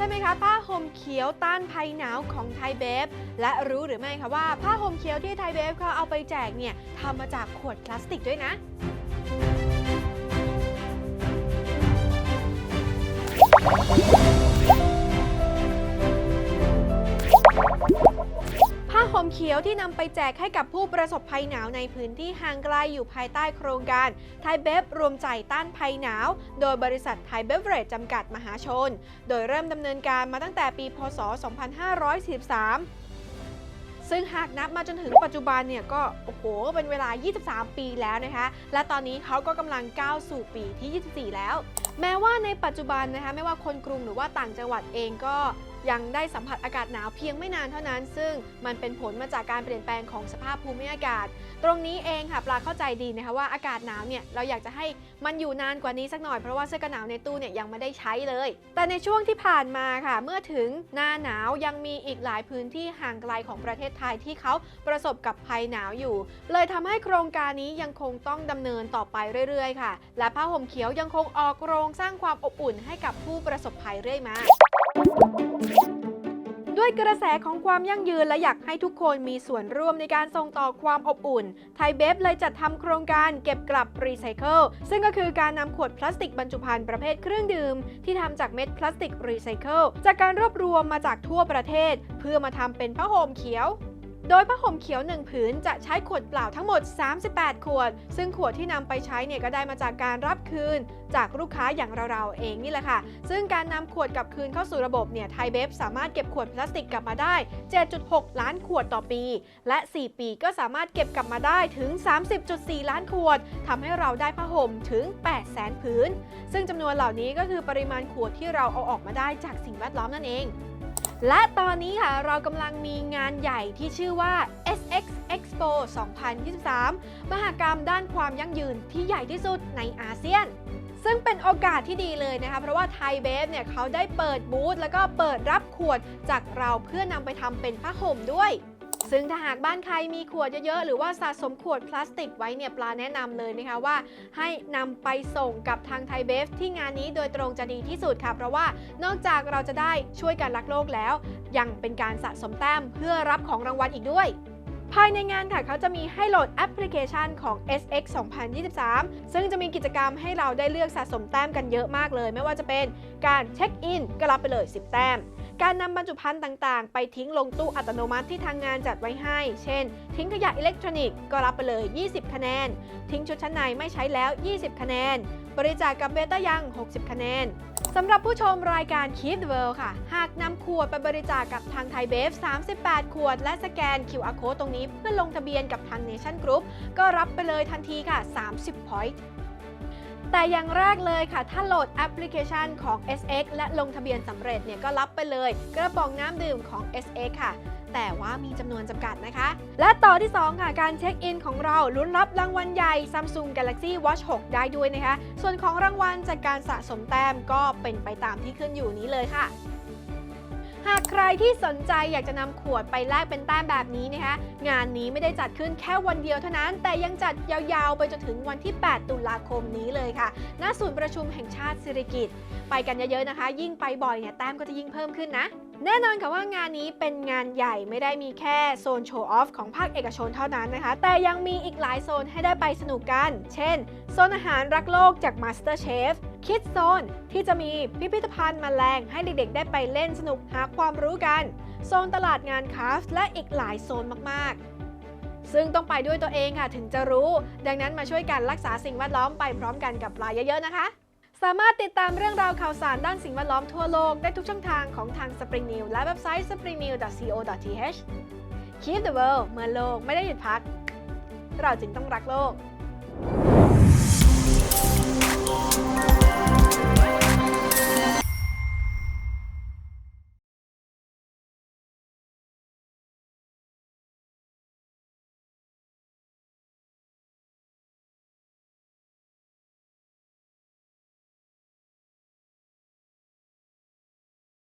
ใช่ไหมคะผ้าห่มเขียวต้านภัยหนาวของไทยเบฟและรู้หรือไม่คะว่าผ้าห่มเขียวที่ไทยเบฟเขาเอาไปแจกเนี่ยทำมาจากขวดพลาสติกด้วยนะียวที่นำไปแจกให้กับผู้ประสบภัยหนาวในพื้นที่ห่างไกลอยู่ภายใต้โครงการไทยเบฟรวมใจต้านภัยหนาว โดยบริษัทไทยเบฟเรจจำกัดมหาชน โดยเริ่มดำเนินการมาตั้งแต่ปี พศ 2543ซึ่งหากนับมาจนถึงปัจจุบันเนี่ยก็โอ้โหเป็นเวลา 23 ปีแล้วนะคะ และตอนนี้เขาก็กำลังก้าวสู่ปีที่ 24 แล้ว แม้ว่าในปัจจุบันนะคะไม่ว่าคนกรุงหรือว่าต่างจังหวัดเองก็ ยังได้สัมผัสอากาศหนาวเพียงไม่นานเท่านั้น ซึ่งมันเป็นผลมาจากการเปลี่ยนแปลงของสภาพภูมิอากาศ ตรงนี้เองค่ะปลาเข้าใจดีนะคะว่าอากาศหนาวเนี่ยเราอยากจะให้มันอยู่นานกว่านี้สักหน่อยเพราะว่าเสื้อกันหนาวในตู้เนี่ยยังไม่ได้ใช้เลย แต่ในช่วงที่ผ่านมาค่ะ เมื่อถึงหน้าหนาวยังมีอีกหลายพื้นที่ห่างไกลของประเทศไทยที่เขาประสบกับภัยหนาวอยู่ เลยทำให้โครงการนี้ยังคงต้องดำเนินต่อไปเรื่อยๆ ค่ะ และผ้าห่มเขียวยังคงออกโรงสร้างความอบอุ่นให้กับผู้ประสบภัยเรื่อยมา ยกระแสของความยั่งยืนและอยากให้ทุกคนมีส่วนร่วมในการส่งต่อความอบอุ่น ไทยเบฟเลยจัดทำโครงการเก็บกลับรีไซเคิลซึ่งก็คือการนำขวดพลาสติกบรรจุภัณฑ์ประเภทเครื่องดื่ม ที่ทำจากเม็ดพลาสติกรีไซเคิลจากการรวบรวมมาจากทั่วประเทศ เพื่อมาทำเป็นผ้าห่มเขียว โดยผ้าห่มเขียว 1 ผืนจะใช้ขวดเปล่าทั้งหมด 38 ขวด ซึ่งขวดที่นำไปใช้เนี่ยก็ได้มาจากการรับคืน จากลูกค้าอย่างเราๆเองนี่แหละค่ะ ซึ่งการนำขวดกลับคืนเข้าสู่ระบบเนี่ยไทยเบฟสามารถเก็บขวดพลาสติกกลับมาได้ 7.6 ล้านขวดต่อปี และ 4 ปีก็สามารถเก็บกลับมาได้ถึง 30.4 ล้านขวดทำให้เราได้ผ้าห่มถึง8แสนผืน ซึ่งจำนวนเหล่านี้ก็คือปริมาณขวดที่เราเอาออกมาได้จากสิ่งแวดล้อมนั่นเอง และตอนนี้ค่ะเรากำลังมีงานใหญ่ที่ชื่อว่า SX Expo 2023 มหกรรมด้านความยั่งยืนที่ใหญ่ที่สุดในอาเซียน ซึ่งเป็นโอกาสที่ดีเลยนะคะเพราะว่าไทยเบฟเนี่ยเขาได้เปิดบูธแล้วก็เปิดรับขวดจากเราเพื่อนำไปทำเป็นผ้าห่มด้วย ซึ่งถ้าหากบ้านใครมีขวดเยอะๆ หรือว่าสะสมขวดพลาสติกไว้เนี่ยปลาแนะนำเลยนะคะว่า ให้นำไปส่งกับทางไทยเบฟที่งานนี้โดยตรงจะดีที่สุดค่ะ เพราะว่านอกจากเราจะได้ช่วยกันรักโลกแล้ว ยังเป็นการสะสมแต้มเพื่อรับของรางวัลอีกด้วยภายในงานค่ะเขาจะมีให้โหลดแอปพลิเคชันของ SX 2023 ซึ่งจะมีกิจกรรมให้เราได้เลือกสะสมแต้มกันเยอะมากเลย ไม่ว่าจะเป็นการเช็คอินก็รับไปเลย 10 แต้ม การนำบรรจุภัณฑ์ต่างๆ ไปทิ้งลงตู้อัตโนมัติที่ทางงานจัดไว้ให้ เช่น ทิ้งขยะอิเล็กทรอนิกส์ก็รับไปเลย 20 คะแนน ทิ้งชุดชั้นในไม่ใช้แล้ว 20 คะแนน บริจาคกับเบต้ายัง 60 คะแนนสำหรับผู้ชมรายการ Keep the World ค่ะ หากนำขวดไปบริจาคกับทางไทยเบฟ 38 ขวด และสแกน QR Code ตรงนี้เพื่อลงทะเบียนกับทาง Nation Group ก็รับไปเลยทันทีค่ะ 30 point แต่อย่างแรกเลยค่ะ ถ้าโหลดแอปพลิเคชันของ SX และลงทะเบียนสำเร็จเนี่ยก็รับไปเลย กระป๋องน้ำดื่มของ SX ค่ะ แต่ว่ามีจำนวนจำกัดนะคะ และต่อที่ 2 ค่ะ การเช็คอินของเราลุ้นรับรางวัลใหญ่ Samsung Galaxy Watch 6 ได้ด้วยนะคะ ส่วนของรางวัลจากการสะสมแต้มก็เป็นไปตามที่ขึ้นอยู่นี้เลยค่ะ หากใครที่สนใจอยากจะนำขวดไปแลกเป็นแต้มแบบนี้นะคะ งานนี้ไม่ได้จัดขึ้นแค่วันเดียวเท่านั้น แต่ยังจัดยาวๆ ไปจนถึงวันที่ 8 ตุลาคมนี้เลยค่ะ ณ ศูนย์ประชุมแห่งชาติสิริกิติ์ไปกันเยอะๆนะคะ ยิ่งไปบ่อยเนี่ยแต้มก็จะยิ่งเพิ่มขึ้นนะ แน่นอนค่ะว่างานนี้เป็นงานใหญ่ไม่ได้มีแค่โซนโชว์ออฟของภาคเอกชนเท่านั้นนะคะ แต่ยังมีอีกหลายโซนให้ได้ไปสนุกกัน เช่น โซนอาหารรักโลกจาก Master Chef คิดโซนที่จะมีพิพิธภัณฑ์แมลงให้เด็กๆ ได้ไปเล่นสนุกหาความรู้กัน โซนตลาดงานคราฟต์และอีกหลายโซนมากๆ ซึ่งต้องไปด้วยตัวเองค่ะถึงจะรู้ ดังนั้นมาช่วยกันรักษาสิ่งแวดล้อมไปพร้อมกันกับปลาเยอะๆนะคะ สามารถติดตามเรื่องราวข่าวสารด้านสิ่งแวดล้อมทั่วโลกได้ทุกช่องทางของทาง Spring News และเว็บไซต์ springnews.co.th Keep the world เมื่อโลกไม่ได้หยุดพัก เราจึงต้องรักโลก